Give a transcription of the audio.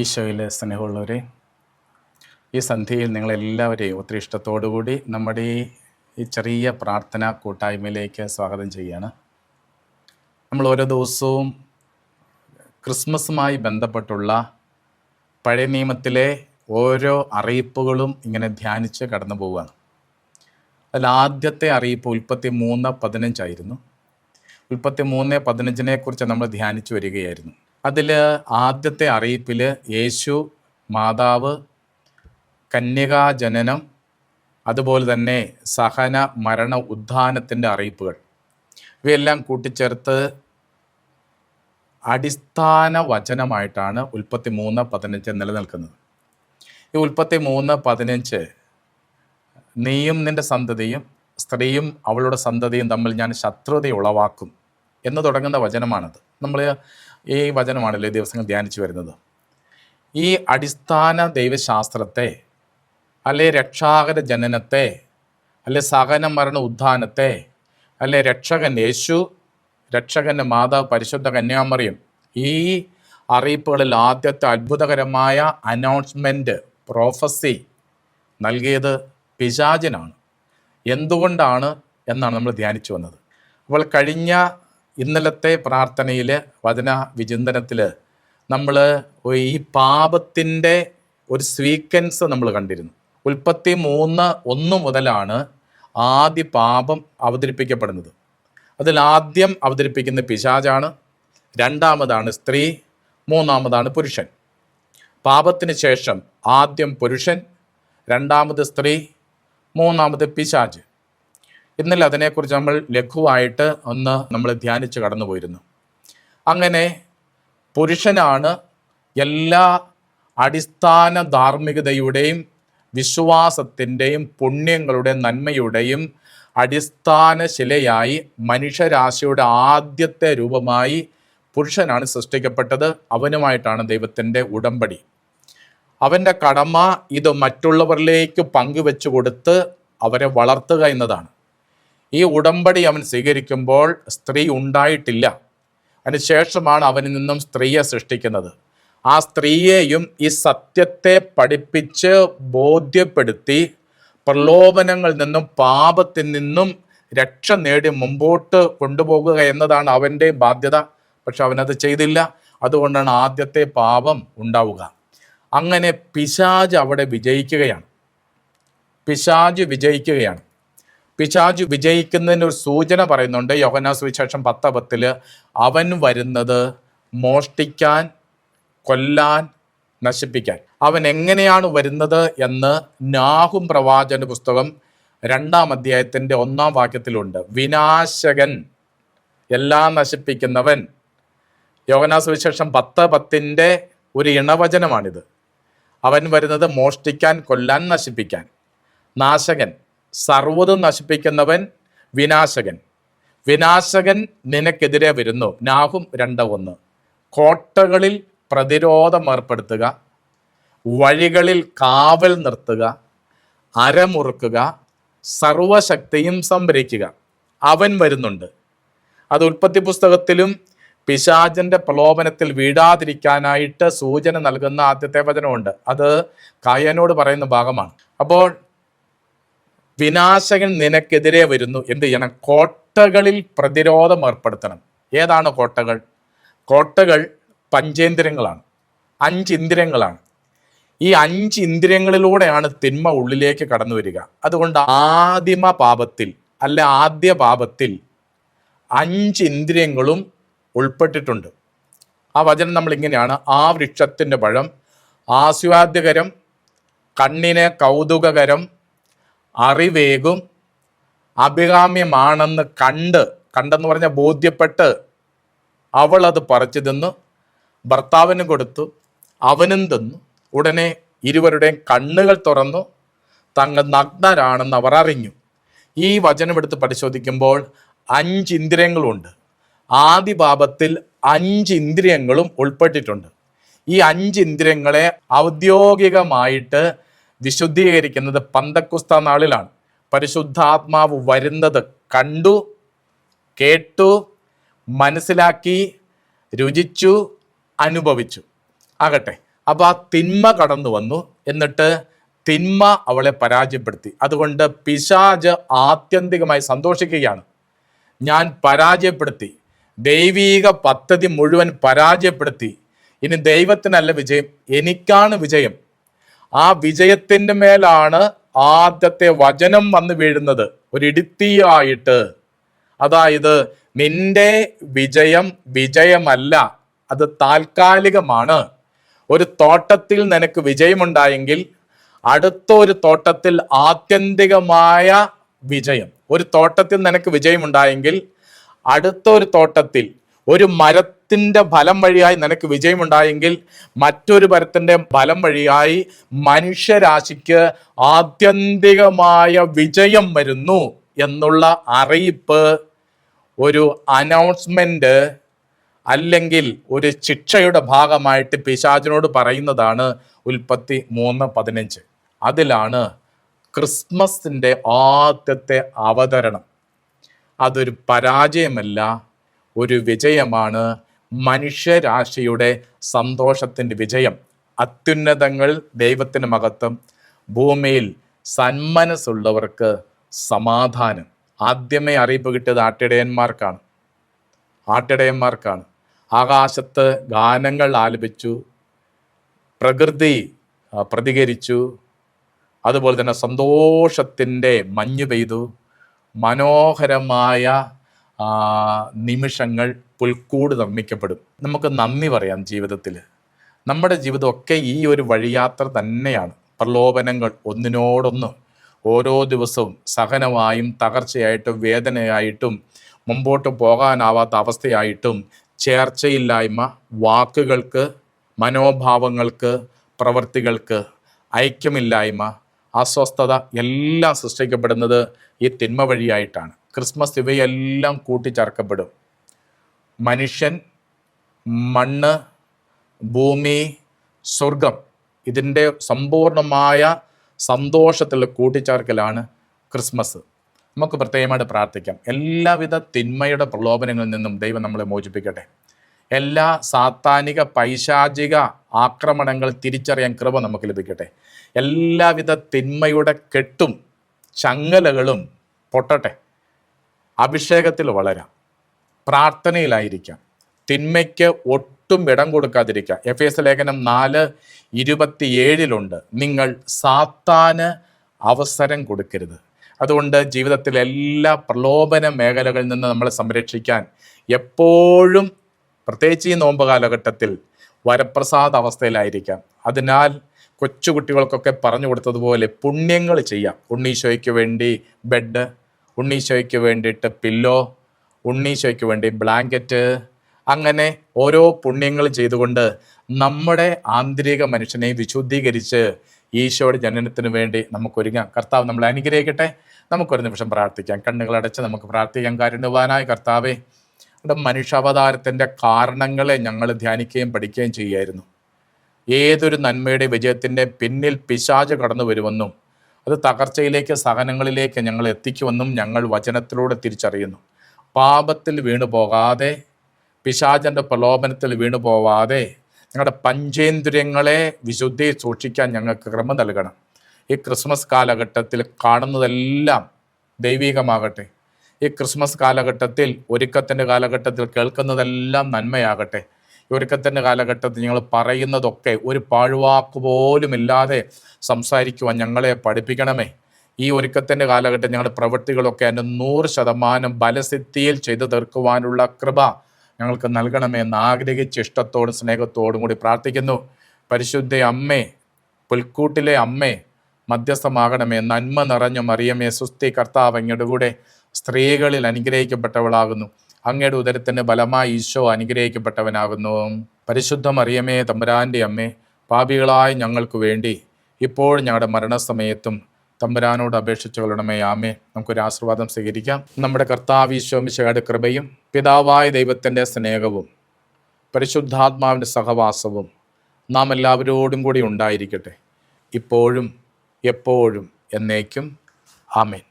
ഈശോയിലെ സ്നേഹമുള്ളവരെ ഈ സന്ധ്യയിൽ നിങ്ങളെല്ലാവരെയും ഒത്തിരി ഇഷ്ടത്തോടുകൂടി നമ്മുടെ ഈ ചെറിയ പ്രാർത്ഥന കൂട്ടായ്മയിലേക്ക് സ്വാഗതം ചെയ്യുകയാണ്. നമ്മൾ ഓരോ ദിവസവും ക്രിസ്മസുമായി ബന്ധപ്പെട്ടുള്ള പഴയ നിയമത്തിലെ ഓരോ അറിയിപ്പുകളും ഇങ്ങനെ ധ്യാനിച്ച് കടന്നു പോവുകയാണ്. അതിൽ ആദ്യത്തെ അറിയിപ്പ് ഉൽപ്പത്തി മൂന്ന് പതിനഞ്ചായിരുന്നു. ഉൽപ്പത്തി മൂന്ന് പതിനഞ്ചിനെ കുറിച്ച് നമ്മൾ ധ്യാനിച്ചു വരികയായിരുന്നു. അതിൽ ആദ്യത്തെ അറിയിപ്പിൽ യേശു മാതാവ് കന്യകാജനനം അതുപോലെ തന്നെ സഹന മരണ ഉദ്ധാനത്തിന്റെ അറിയിപ്പുകൾ. ഇവയെല്ലാം കൂട്ടിച്ചേർത്ത് അടിസ്ഥാന വചനമായിട്ടാണ് ഉൽപ്പത്തി മൂന്ന് പതിനഞ്ച് നിലനിൽക്കുന്നത്. ഈ ഉൽപ്പത്തി മൂന്ന് പതിനഞ്ച് നീയും നിന്റെ സന്തതിയും സ്ത്രീയും അവളുടെ സന്തതിയും തമ്മിൽ ഞാൻ ശത്രുത ഉളവാക്കും എന്ന് തുടങ്ങുന്ന വചനമാണത്. നമ്മൾ ഈ വചനമാണല്ലോ ദിവസങ്ങൾ ധ്യാനിച്ചു വരുന്നത്. ഈ അടിസ്ഥാന ദൈവശാസ്ത്രത്തെ അല്ലെ രക്ഷാകര ജനനത്തെ അല്ലെ സഹന മരണ ഉദ്ധാനത്തെ അല്ലെ രക്ഷകൻ യേശു രക്ഷകന്റെ മാതാവ് പരിശുദ്ധ കന്യാമറിയും ഈ അറിയിപ്പുകളിൽ ആദ്യത്തെ അത്ഭുതകരമായ അനൗൺസ്മെന്റ് പ്രോഫസി നൽകിയത് പിശാചനാണ്. എന്തുകൊണ്ടാണ് എന്നാണ് നമ്മൾ ധ്യാനിച്ചു വന്നത്. അപ്പോൾ കഴിഞ്ഞ ഇന്നലത്തെ പ്രാർത്ഥനയിൽ വചന വിചിന്തനത്തിൽ നമ്മൾ ഈ പാപത്തിന്റെ ഒരു സ്വീക്വൻസ് നമ്മൾ കണ്ടിരുന്നു. ഉൽപ്പത്തി മൂന്ന് ഒന്ന് മുതലാണ് ആദ്യ പാപം അവതരിപ്പിക്കപ്പെടുന്നത്. അതിൽ ആദ്യം അവതരിപ്പിക്കുന്ന പിശാചാണ് രണ്ടാമതാണ് സ്ത്രീ മൂന്നാമതാണ് പുരുഷൻ. പാപത്തിന് ശേഷം ആദ്യം പുരുഷൻ രണ്ടാമത് സ്ത്രീ മൂന്നാമത് പിശാജ് ഇന്നലെ അതിനെക്കുറിച്ച് നമ്മൾ ലഘുവായിട്ട് ഒന്ന് നമ്മൾ ധ്യാനിച്ച് കടന്നു പോയിരുന്നു അങ്ങനെ പുരുഷനാണ് എല്ലാ അടിസ്ഥാന ധാർമ്മികതയുടെയും വിശ്വാസത്തിന്റെയും പുണ്യങ്ങളുടെയും നന്മയുടെയും അടിസ്ഥാന ശിലയായി മനുഷ്യരാശിയുടെ ആദ്യത്തെ രൂപമായി പുരുഷനാണ് സൃഷ്ടിക്കപ്പെട്ടത്. അവനുമായിട്ടാണ് ദൈവത്തിന്റെ ഉടമ്പടി. അവന്റെ കടമ ഇത് മറ്റുള്ളവരിലേക്ക് പങ്കുവെച്ചു കൊടുത്ത് അവരെ വളർത്തുക എന്നതാണ്. ഈ ഉടമ്പടി അവൻ സ്വീകരിക്കുമ്പോൾ സ്ത്രീ ഉണ്ടായിട്ടില്ല. അതിനുശേഷമാണ് അവനിൽ നിന്നും സ്ത്രീയെ സൃഷ്ടിക്കുന്നത്. ആ സ്ത്രീയെയും ഈ സത്യത്തെ പഠിപ്പിച്ച് ബോധ്യപ്പെടുത്തി പ്രലോഭനങ്ങളിൽ നിന്നും പാപത്തിൽ നിന്നും രക്ഷ നേടി മുമ്പോട്ട് കൊണ്ടുപോകുക എന്നതാണ് അവന്റെ ബാധ്യത. പക്ഷെ അവനത് ചെയ്തില്ല. അതുകൊണ്ടാണ് ആദ്യത്തെ പാപം ഉണ്ടാവുക. അങ്ങനെ പിശാജ് അവിടെ വിജയിക്കുകയാണ്. പിശാജ് വിജയിക്കുകയാണ്. പിശാജ് വിജയിക്കുന്നതിന് ഒരു സൂചന പറയുന്നുണ്ട്. യോഹനാസ് വിശേഷം പത്ത് പത്തിൽ അവൻ വരുന്നത് മോഷ്ടിക്കാൻ കൊല്ലാൻ നശിപ്പിക്കാൻ. അവൻ എങ്ങനെയാണ് വരുന്നത് എന്ന് നാഹും പ്രവാചന പുസ്തകം രണ്ടാം അധ്യായത്തിന്റെ ഒന്നാം വാക്യത്തിലുണ്ട്. വിനാശകൻ എല്ലാം നശിപ്പിക്കുന്നവൻ. യോഗനാസ് വിശേഷം പത്ത് പത്തിന്റെ ഒരു ഇണവചനമാണിത്. അവൻ വരുന്നത് മോഷ്ടിക്കാൻ കൊല്ലാൻ നശിപ്പിക്കാൻ. നാശകൻ സർവതും നശിപ്പിക്കുന്നവൻ വിനാശകൻ. വിനാശകൻ നിനക്കെതിരെ വരുന്നു. നാഹും രണ്ട് ഒന്ന്. കോട്ടകളിൽ പ്രതിരോധം ഏർപ്പെടുത്തുക. വഴികളിൽ കാവൽ നിർത്തുക. അരമുറുക്കുക. സർവശക്തിയും സംഭരിക്കുക. അവൻ വരുന്നുണ്ട്. അത് ഉൽപ്പത്തി പുസ്തകത്തിലും പിശാചന്റെ പ്രലോഭനത്തിൽ വീടാതിരിക്കാനായിട്ട് സൂചന നൽകുന്ന ആദ്യത്തെ വചനമുണ്ട്. അത് കായനോട് പറയുന്ന ഭാഗമാണ്. അപ്പോൾ വിനാശകൻ നിനക്കെതിരെ വരുന്നു. എന്ത് ചെയ്യണം? കോട്ടകളിൽ പ്രതിരോധം ഏർപ്പെടുത്തണം. ഏതാണ് കോട്ടകൾ? കോട്ടകൾ പഞ്ചേന്ദ്രിയങ്ങളാണ്. അഞ്ച് ഇന്ദ്രിയങ്ങളാണ്. ഈ അഞ്ച് ഇന്ദ്രിയങ്ങളിലൂടെയാണ് തിന്മ ഉള്ളിലേക്ക് കടന്നു വരിക. അതുകൊണ്ട് ആദിമ പാപത്തിൽ അല്ല ആദ്യ പാപത്തിൽ അഞ്ച് ഇന്ദ്രിയങ്ങളും ഉൾപ്പെട്ടിട്ടുണ്ട്. ആ വചനം നമ്മൾ ഇങ്ങനെയാണ്. ആ വൃക്ഷത്തിന്റെ പഴം ആസ്വാദ്യകരം കണ്ണിന് കൗതുകകരം അറിവേകും അഭികാമ്യമാണെന്ന് കണ്ട് കണ്ടെന്ന് പറഞ്ഞ ബോധ്യപ്പെട്ട് അവൾ അത് പറിച്ചു തിന്നു ഭർത്താവിന് കൊടുത്തു അവനും തിന്നു. ഉടനെ ഇരുവരുടെയും കണ്ണുകൾ തുറന്നു തങ്ങൾ നഗ്നരാണെന്ന് അവർ അറിഞ്ഞു. ഈ വചനം എടുത്ത് പരിശോധിക്കുമ്പോൾ അഞ്ച് ഇന്ദ്രിയങ്ങളുണ്ട്. ആദ്യ പാപത്തിൽ അഞ്ച് ഇന്ദ്രിയങ്ങളും ഉൾപ്പെട്ടിട്ടുണ്ട്. ഈ അഞ്ച് ഇന്ദ്രിയങ്ങളെ ഔദ്യോഗികമായിട്ട് വിശുദ്ധീകരിക്കുന്നത് പന്തക്കുസ്ത നാളിലാണ്. പരിശുദ്ധാത്മാവ് വരുന്നത് കണ്ടു കേട്ടു മനസ്സിലാക്കി രുചിച്ചു അനുഭവിച്ചു. ആകട്ടെ അപ്പോൾ ആ തിന്മ കടന്നു വന്നു. എന്നിട്ട് തിന്മ അവളെ പരാജയപ്പെടുത്തി. അതുകൊണ്ട് പിശാജ് ആത്യന്തികമായി സന്തോഷിക്കുകയാണ്. ഞാൻ പരാജയപ്പെടുത്തി. ദൈവീക പദ്ധതി മുഴുവൻ പരാജയപ്പെടുത്തി. ഇനി ദൈവത്തിനല്ല വിജയം എനിക്കാണ് വിജയം. ആ വിജയത്തിന്റെ മേലാണ് ആദ്യത്തെ വചനം വന്നു വീഴുന്നത്. ഒരു അതായത് നിന്റെ വിജയം വിജയമല്ല അത് താൽക്കാലികമാണ്. ഒരു തോട്ടത്തിൽ നിനക്ക് വിജയമുണ്ടായെങ്കിൽ അടുത്ത ഒരു തോട്ടത്തിൽ ആത്യന്തികമായ വിജയം. ഒരു തോട്ടത്തിൽ നിനക്ക് വിജയമുണ്ടായെങ്കിൽ അടുത്ത ഒരു തോട്ടത്തിൽ ഒരു മരത്തിന്റെ ഫലം വഴിയായി നിനക്ക് വിജയമുണ്ടായെങ്കിൽ മറ്റൊരു മരത്തിന്റെ ഫലം വഴിയായി മനുഷ്യരാശിക്ക് ആത്യന്തികമായ വിജയം വരുന്നു എന്നുള്ള അറിയിപ്പ് ഒരു അനൗൺസ്മെന്റ് അല്ലെങ്കിൽ ഒരു ശിക്ഷയുടെ ഭാഗമായിട്ട് പിശാചിനോട് പറയുന്നതാണ് ഉൽപ്പത്തി മൂന്ന് പതിനഞ്ച്. അതിലാണ് ക്രിസ്മസിന്റെ ആദ്യത്തെ അവതരണം. അതൊരു പരാജയമല്ല ഒരു വിജയമാണ്. മനുഷ്യരാശിയുടെ സന്തോഷത്തിന്റെ വിജയം. അത്യുന്നതങ്ങൾ ദൈവത്തിന് മഹത്വം. ഭൂമിയിൽ സന്മനസ്സുള്ളവർക്ക് സമാധാനം. ആദ്യമേ അറിയിപ്പ് കിട്ടിയത് ആട്ടിടയന്മാർക്കാണ്. ആട്ടിടയന്മാർക്കാണ്. ആകാശത്ത് ഗാനങ്ങൾ ആലപിച്ചു പ്രകൃതി പ്രതികരിച്ചു അതുപോലെ തന്നെ സന്തോഷത്തിന്റെ മഞ്ഞ് പെയ്തു മനോഹരമായ നിമിഷങ്ങൾ പുൽക്കൂട് നിർമ്മിക്കപ്പെടും. നമുക്ക് നന്ദി പറയാം ജീവിതത്തിൽ നമ്മുടെ ജീവിതമൊക്കെ ഈ ഒരു വഴിയാത്ര തന്നെയാണ്. പ്രലോഭനങ്ങൾ ഒന്നിനോടൊന്ന് ഓരോ ദിവസവും സഹനമായും തകർച്ചയായിട്ടും വേദനയായിട്ടും മുമ്പോട്ട് പോകാനാവാത്ത അവസ്ഥയായിട്ടും ചേർച്ചയില്ലായ്മ വാക്കുകൾക്ക് മനോഭാവങ്ങൾക്ക് പ്രവൃത്തികൾക്ക് ഐക്യമില്ലായ്മ അസ്വസ്ഥത എല്ലാം സൃഷ്ടിക്കപ്പെടുന്നത് ഈ തിന്മ വഴിയായിട്ടാണ്. ക്രിസ്മസ് ഇവയെല്ലാം കൂട്ടിച്ചേർക്കപ്പെടും. മനുഷ്യൻ മണ്ണ് ഭൂമി സ്വർഗം ഇതിന്റെ സമ്പൂർണമായ സന്തോഷത്തിലുള്ള കൂട്ടിച്ചേർക്കലാണ് ക്രിസ്മസ്. നമുക്ക് പ്രത്യേകമായിട്ട് പ്രാർത്ഥിക്കാം. എല്ലാവിധ തിന്മയുടെ പ്രലോഭനങ്ങളിൽ നിന്നും ദൈവം നമ്മളെ മോചിപ്പിക്കട്ടെ. എല്ലാ സാത്താനിക പൈശാചിക ആക്രമണങ്ങൾ തിരിച്ചറിയാൻ കൃപ നമുക്ക് ലഭിക്കട്ടെ. എല്ലാവിധ തിന്മയുടെ കെട്ടും ചങ്ങലകളും പൊട്ടട്ടെ. അഭിഷേകത്തിൽ വളരാം. പ്രാർത്ഥനയിലായിരിക്കാം. തിന്മയ്ക്ക് ഒട്ടും ഇടം കൊടുക്കാതിരിക്കുക. എഫ് എസ് ലേഖനം നാല് ഇരുപത്തിയേഴിലുണ്ട്. നിങ്ങൾ സാത്താന് അവസരം കൊടുക്കരുത്. അതുകൊണ്ട് ജീവിതത്തിലെ എല്ലാ പ്രലോഭന മേഖലകളിൽ നിന്ന് നമ്മളെ സംരക്ഷിക്കാൻ എപ്പോഴും പ്രത്യേകിച്ച് ഈ നോമ്പ് കാലഘട്ടത്തിൽ വരപ്രസാദ അവസ്ഥയിലായിരിക്കാം. അതിനാൽ കൊച്ചുകുട്ടികൾക്കൊക്കെ പറഞ്ഞു കൊടുത്തതുപോലെ പുണ്യങ്ങൾ ചെയ്യാം. ഉണ്ണീശോയ്ക്ക് വേണ്ടി ബെഡ് ഉണ്ണീശോയ്ക്ക് വേണ്ടിയിട്ട് പില്ലോ ഉണ്ണീശോയ്ക്ക് വേണ്ടി ബ്ലാങ്കറ്റ് അങ്ങനെ ഓരോ പുണ്യങ്ങൾ ചെയ്തുകൊണ്ട് നമ്മുടെ ആന്തരിക മനുഷ്യനെ വിശുദ്ധീകരിച്ച് ഈശോയുടെ ജനനത്തിന് വേണ്ടി നമുക്കൊരുങ്ങാം. കർത്താവ് നമ്മളെ അനുഗ്രഹിക്കട്ടെ. നമുക്കൊരു നിമിഷം പ്രാർത്ഥിക്കാം. കണ്ണുകളടച്ച് നമുക്ക് പ്രാർത്ഥിക്കാം. കാരുണ്യവാനായ കർത്താവെ മനുഷ്യാവതാരത്തിന്റെ കാരണങ്ങളെ ഞങ്ങൾ ധ്യാനിക്കുകയും പഠിക്കുകയും ചെയ്യുമായിരുന്നു ഏതൊരു നന്മയുടെ വിജയത്തിന്റെ പിന്നിൽ പിശാച് കടന്നു വരുമെന്നും അത് തകർച്ചയിലേക്ക് സഹനങ്ങളിലേക്ക് ഞങ്ങൾ എത്തിക്കുമെന്നും ഞങ്ങൾ വചനത്തിലൂടെ തിരിച്ചറിയുന്നു. പാപത്തിൽ വീണു പോകാതെ പിശാചന്റെ പ്രലോഭനത്തിൽ വീണു പോവാതെ ഞങ്ങളുടെ പഞ്ചേന്ദ്രിയങ്ങളെ വിശുദ്ധി സൂക്ഷിക്കാൻ ഞങ്ങൾക്ക് ക്രമം നൽകണം. ഈ ക്രിസ്മസ് കാലഘട്ടത്തിൽ കാണുന്നതെല്ലാം ദൈവികമാകട്ടെ. ഈ ക്രിസ്മസ് കാലഘട്ടത്തിൽ ഒരുക്കത്തിന്റെ കാലഘട്ടത്തിൽ കേൾക്കുന്നതെല്ലാം നന്മയാകട്ടെ. ഒരുക്കത്തിന്റെ കാലഘട്ടത്തിൽ ഞങ്ങൾ പറയുന്നതൊക്കെ ഒരു പാഴ്വാക്ക് പോലും ഇല്ലാതെ സംസാരിക്കുവാൻ ഞങ്ങളെ പഠിപ്പിക്കണമേ. ഈ ഒരുക്കത്തിന്റെ കാലഘട്ടം ഞങ്ങളുടെ പ്രവൃത്തികളൊക്കെ അതിന്റെ നൂറ് ശതമാനം ബലസിദ്ധിയിൽ ചെയ്തു തീർക്കുവാനുള്ള കൃപ ഞങ്ങൾക്ക് നൽകണമേ എന്ന് ആഗ്രഹിച്ച് ഇഷ്ടത്തോടും സ്നേഹത്തോടും കൂടി പ്രാർത്ഥിക്കുന്നു. പരിശുദ്ധ അമ്മേ പുൽക്കൂട്ടിലെ അമ്മേ മധ്യസ്ഥമാകണമേ നന്മ നിറഞ്ഞ മറിയമേ സുസ്ഥി കർത്താവ് അങ്ങയുടെ കൂടെ സ്ത്രീകളിൽ അനുഗ്രഹിക്കപ്പെട്ടവളാകുന്നു. അങ്ങയുടെ ഉദരത്തിന് ബലമായി ഈശോ അനുഗ്രഹിക്കപ്പെട്ടവനാകുന്നു. പരിശുദ്ധ മറിയമേ തമ്പുരാന്റെ അമ്മേ പാപികളായ ഞങ്ങൾക്ക് വേണ്ടി ഇപ്പോൾ ഞങ്ങളുടെ മരണസമയത്തും തമ്പുരാനോട് അപേക്ഷിച്ചു കൊള്ളണമേ ആമേ നമുക്കൊരു ആശീർവാദം സ്വീകരിക്കാം. നമ്മുടെ കർത്താവ് ഈശോമിശയുടെ കൃപയും പിതാവായ ദൈവത്തിന്റെ സ്നേഹവും പരിശുദ്ധാത്മാവിന്റെ സഹവാസവും നാം എല്ലാവരോടും കൂടി ഉണ്ടായിരിക്കട്ടെ. ഇപ്പോഴും എപ്പോഴും എന്നേക്കും ആമേൻ.